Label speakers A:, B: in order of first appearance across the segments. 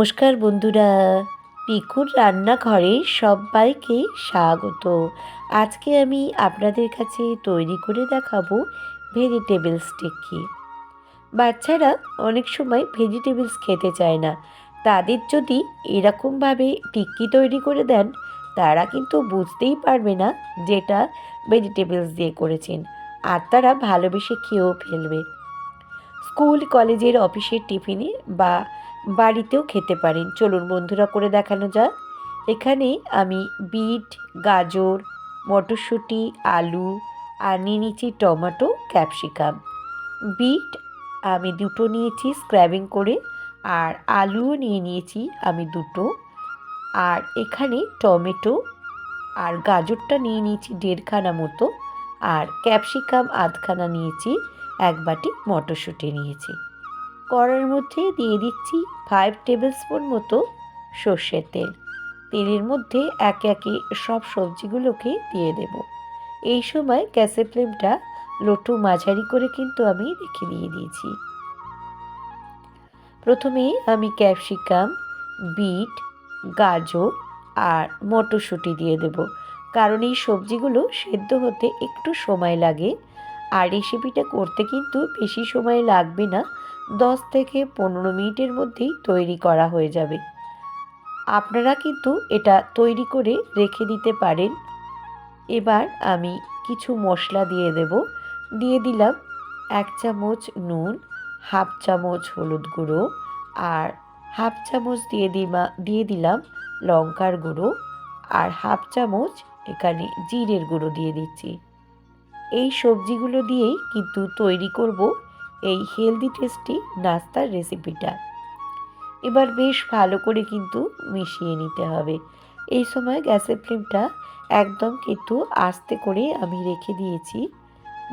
A: নমস্কার বন্ধুরা। পিকুর রান্নাঘরে সবাইকে স্বাগত। আজকে আমি আপনাদের কাছে তৈরি করে দেখাবো ভেজিটেবলস টিক্কি বাচ্চারা অনেক সময় ভেজিটেবলস খেতে চায় না। তাদের যদি এরকমভাবে টিক্কি তৈরি করে দেন, তারা কিন্তু বুঝতেই পারবে না যেটা ভেজিটেবলস দিয়ে করেছেন। আর তারা ভালোবেসে খেয়েও ফেলবে। স্কুল, কলেজের অফিসের টিফিনে বা বাড়িতেও খেতে পারেন চলুন বন্ধুরা করে দেখানো যাক। এখানে আমি বিট, গাজর, মটরশুঁটি, আলু আর নিয়ে নিয়েছি টমেটো, ক্যাপসিকাম। বিট আমি দুটো নিয়েছি স্ক্র্যাবিং করে আর আলুও নিয়ে নিয়েছি আমি দুটো। আর এখানে টমেটো আর গাজরটা নিয়ে নিয়েছি দেড়খানা মতো। আর ক্যাপসিকাম আধখানা নিয়েছি, এক বাটি মটরশুঁটি নিয়েছি। কড়ার মধ্যে দিয়ে দিচ্ছি ফাইভ টেবিল স্পুন মতো সর্ষের তেল। তেলের মধ্যে একে একে সব সবজিগুলোকে দিয়ে দেব। এই সময় গ্যাসের ফ্লেমটা লোটু মাঝারি করে কিন্তু আমি রেখে দিয়ে দিয়েছি। প্রথমে আমি ক্যাপসিকাম, বিট, গাজর আর মটরশুঁটি দিয়ে দেব। কারণ এই সবজিগুলো সেদ্ধ হতে একটু সময় লাগে। আর রেসিপিটা করতে কিন্তু বেশি সময় লাগবে না। দশ থেকে পনেরো মিনিটের মধ্যেই তৈরি করা হয়ে যাবে। আপনারা কিন্তু এটা তৈরি করে রেখে দিতে পারেন। এবার আমি কিছু মশলা দিয়ে দেব। দিয়ে দিলাম এক চামচ নুন, হাফ চামচ হলুদ গুঁড়ো আর হাফ চামচ দিয়ে দিমা, দিয়ে দিলাম লঙ্কার গুঁড়ো আর হাফ চামচ এখানে জিরের গুঁড়ো দিয়ে দিচ্ছি। এই সবজিগুলো দিয়েই কিন্তু তৈরি করব এই হেলদি টেস্টি নাস্তার রেসিপিটা এবার বেশ ভালো করে কিন্তু মিশিয়ে নিতে হবে। এই সময় গ্যাসের ফ্লেমটা একদম কিন্তু আস্তে করে আমি রেখে দিয়েছি।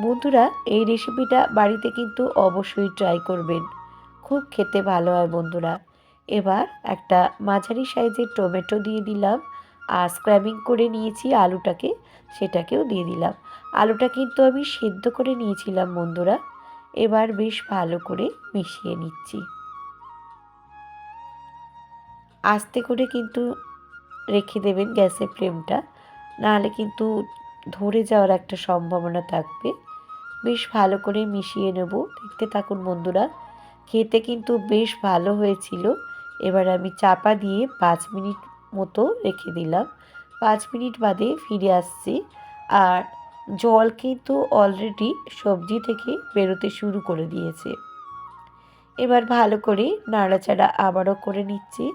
A: বন্ধুরা, এই রেসিপিটা বাড়িতে কিন্তু অবশ্যই ট্রাই করবেন। খুব খেতে ভালো হয় বন্ধুরা। এবার একটা মাঝারি সাইজের টমেটো দিয়ে দিলাম আর স্ক্র্যাবিং করে নিয়েছি আলুটাকে, সেটাকেও দিয়ে দিলাম। আলুটা কিন্তু আমি সেদ্ধ করে নিয়েছিলাম বন্ধুরা। এবার বেশ ভালো করে মিশিয়ে নিচ্ছি। আস্তে করে কিন্তু রেখে দেবেন গ্যাসের ফ্লেমটা, নাহলে কিন্তু ধরে যাওয়ার একটা সম্ভাবনা থাকবে। বেশ ভালো করে মিশিয়ে নেব। দেখতে থাকুন বন্ধুরা, খেতে কিন্তু বেশ ভালো হয়েছিল। এবার আমি চাপা দিয়ে পাঁচ মিনিট মতো রেখে দিলাম। পাঁচ মিনিট বাদে ফিরে আসছি। আর জল কিন্তু অলরেডি সবজি থেকে বেরোতে শুরু করে দিয়েছে। এবার ভালো করে নাড়াচাড়া আবারও করে নিচ্ছি।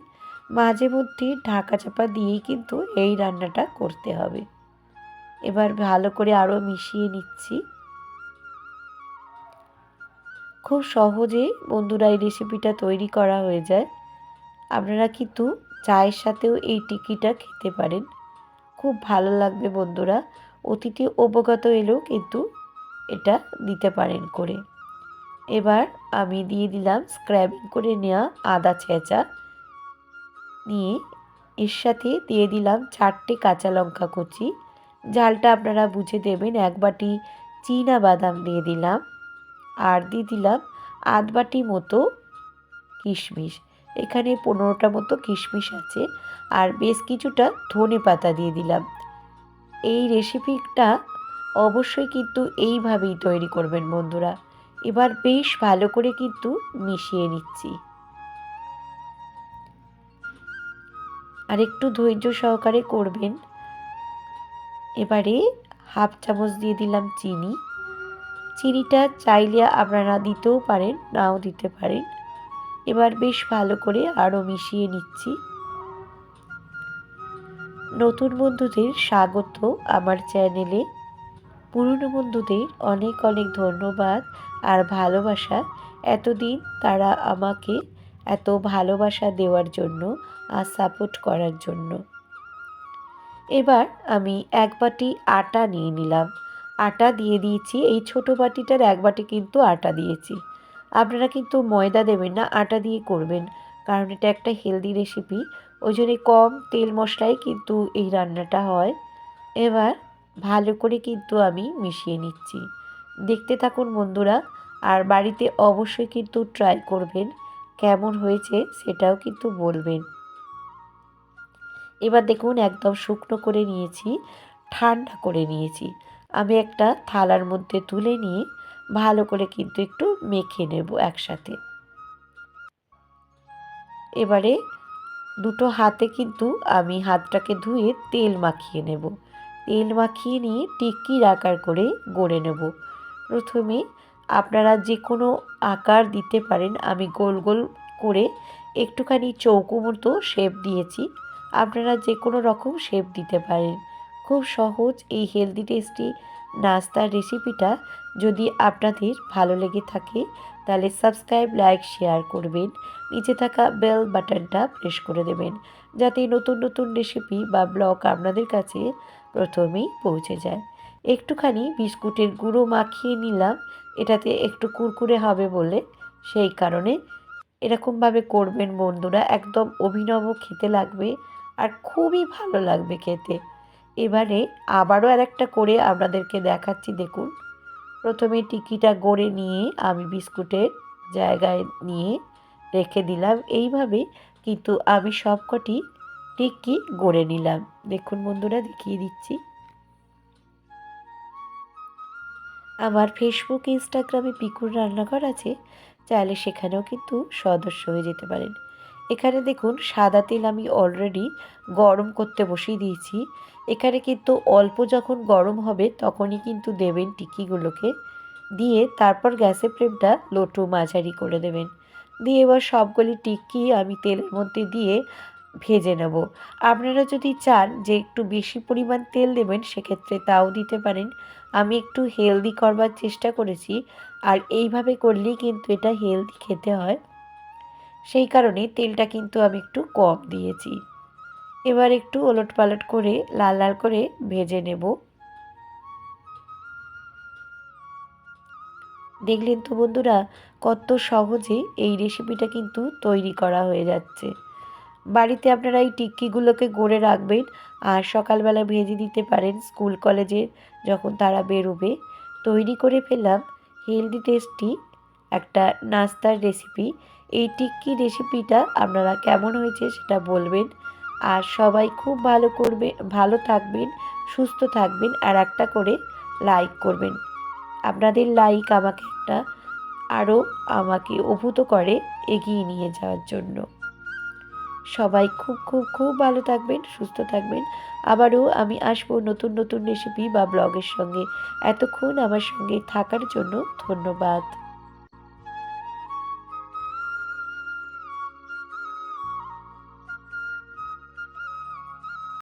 A: মাঝে মধ্যে ঢাকা চাপা দিয়েই কিন্তু এই রান্নাটা করতে হবে। এবার ভালো করে আরও মিশিয়ে নিচ্ছি। খুব সহজে বন্ধুরা এই রেসিপিটা তৈরি করা হয়ে যায়। আপনারা কিন্তু চায়ের সাথেও এই টিকিটা খেতে পারেন। খুব ভালো লাগবে বন্ধুরা। অতিথি অবগত এলেও কিন্তু এটা দিতে পারেন করে। এবার আমি দিয়ে দিলাম স্ক্র্যাবিং করে নেওয়া আদা ছেঁচা নিয়ে এর সাথে দিয়ে দিলাম চারটে কাঁচা লঙ্কা কুচি। ঝালটা আপনারা বুঝে দেবেন, এক বাটি চীনা বাদাম দিয়ে দিলাম আর দিয়ে দিলাম আধ বাটি মতো কিশমিশ। এখানে পনেরোটা মতো কিশমিশ আছে আর বেশ কিছুটা ধনে পাতা দিয়ে দিলাম। এই রেসিপিটা অবশ্যই কিন্তু এইভাবেই তৈরি করবেন বন্ধুরা। এবার বেশ ভালো করে কিন্তু মিশিয়ে নিচ্ছি। আর একটু ধৈর্য সহকারে করবেন। এবারে হাফ চামচ দিয়ে দিলাম চিনি। চিনিটা চাইলে আপনারা দিতেও পারেন, নাও দিতে পারেন। এবার বেশ ভালো করে আরও মিশিয়ে নিচ্ছি। নতুন বন্ধুদের স্বাগত আমার চ্যানেলে। পুরনো বন্ধুদের অনেক অনেক ধন্যবাদ আর ভালোবাসা। এতদিন তারা আমাকে এত ভালোবাসা দেওয়ার জন্য আর সাপোর্ট করার জন্য। এবার আমি এক বাটি আটা নিয়ে নিলাম। আটা দিয়ে দিয়েছি। এই ছোট বাটিটার এক বাটি কিন্তু আটা দিয়েছি। আপনারা কিন্তু ময়দা দেবেন না, আটা দিয়ে করবেন। কারণ এটা একটা হেলদি রেসিপি ওই জন্যে কম তেল মশলায় কিন্তু এই রান্নাটা হয়। এবার ভালো করে কিন্তু আমি মিশিয়ে নিচ্ছি। দেখতে থাকুন বন্ধুরা, আর বাড়িতে অবশ্যই কিন্তু ট্রাই করবেন, কেমন হয়েছে সেটাও কিন্তু বলবেন। এবার দেখুন একদম শুকনো করে নিয়েছি, ঠান্ডা করে নিয়েছি। আমি একটা থালার মধ্যে তুলে নিয়ে ভালো করে কিন্তু একটু মেখে নেব একসাথে। এবারে দুটো হাতে কিন্তু আমি হাতটাকে ধুয়ে তেল মাখিয়ে নেব। তেল মাখিয়ে নিয়ে টিক্কির আকার করে গড়ে নেব। প্রথমে আপনারা যে কোনো আকার দিতে পারেন, আমি গোল গোল করে একটুখানি চৌকো মতো শেপ দিয়েছি। আপনারা যে কোনো রকম শেপ দিতে পারেন। খুব সহজ, এই হেলদি টেস্টি নাস্তার রেসিপিটা যদি আপনাদের ভালো লেগে থাকে, তাহলে সাবস্ক্রাইব লাইক শেয়ার করবেন। নিচে থাকা বেল বাটনটা প্রেস করে দেবেন, যাতে নতুন নতুন রেসিপি বা ব্লগ আপনাদের কাছে প্রথমেই পৌঁছে যায়। একটুখানি বিস্কুটের গুঁড়ো মাখিয়ে নিলাম, এটাতে একটু কুরকুরে হবে বলে। সেই কারণে এরকমভাবে করবেন বন্ধুরা, একদম অভিনব খেতে লাগবে আর খুবই ভালো লাগবে খেতে। এবারে আবারও আর একটা করে আপনাদেরকে দেখাচ্ছি, দেখুন। প্রথমে টিকিটা গড়ে নিয়ে আমি বিস্কুটের জায়গায় নিয়ে রেখে দিলাম। এইভাবে কিন্তু আমি সবকটি টিক্কি গড়ে নিলাম। দেখুন বন্ধুরা, দেখিয়ে দিচ্ছি। আমার ফেসবুক ইনস্টাগ্রামে পিকুর রান্নাঘর আছে। চাইলে সেখানেও কিন্তু সদস্য হয়ে যেতে পারেন। এখানে দেখুন সাদা তেল আমি অলরেডি গরম করতে বসিয়ে দিয়েছি। এখানে কিন্তু অল্প যখন গরম হবে তখনই কিন্তু দেবেন টিকিগুলোকে। দিয়ে তারপর গ্যাসের ফ্লেমটা লোটু মাঝারি করে দেবেন। দিয়ে এবার সবগুলি টিক্কি আমি তেলের মধ্যে দিয়ে ভেজে নেব। আপনারা যদি চান যে একটু বেশি পরিমাণ তেল দেবেন সেক্ষেত্রে তাও দিতে পারেন। আমি একটু হেলদি করবার চেষ্টা করেছি। আর এইভাবে করলেই কিন্তু এটা হেলদি খেতে হয়। সেই কারণে তেলটা কিন্তু আমি একটু কম দিয়েছি। এবার একটু ওলট পালট করে লাল লাল করে ভেজে নেব। দেখলেন তো বন্ধুরা, কত সহজে এই রেসিপিটা কিন্তু তৈরি করা হয়ে যাচ্ছে। বাড়িতে আপনারা এই টিক্কিগুলোকে গড়ে রাখবেন আর সকালবেলা ভেজে দিতে পারেন স্কুল কলেজে যখন তারা বেরোবে। তৈরি করে ফেললাম, হেলদি টেস্টি একটা নাস্তার রেসিপি। এই টিক্কি রেসিপিটা আপনারা কেমন হয়েছে সেটা বলবেন। আর সবাই খুব ভালো করবে, ভালো থাকবেন, সুস্থ থাকবেন, আর একটা করে লাইক করবেন। আপনাদের লাইক আমাকে একটা আরও আমাকে অভূত করে এগিয়ে নিয়ে যাওয়ার জন্য। সবাই খুব খুব খুব ভালো থাকবেন, সুস্থ থাকবেন। আবারও আমি আসব নতুন নতুন রেসিপি বা ব্লগের সঙ্গে। এতক্ষণ আমার সঙ্গে থাকার জন্য ধন্যবাদ।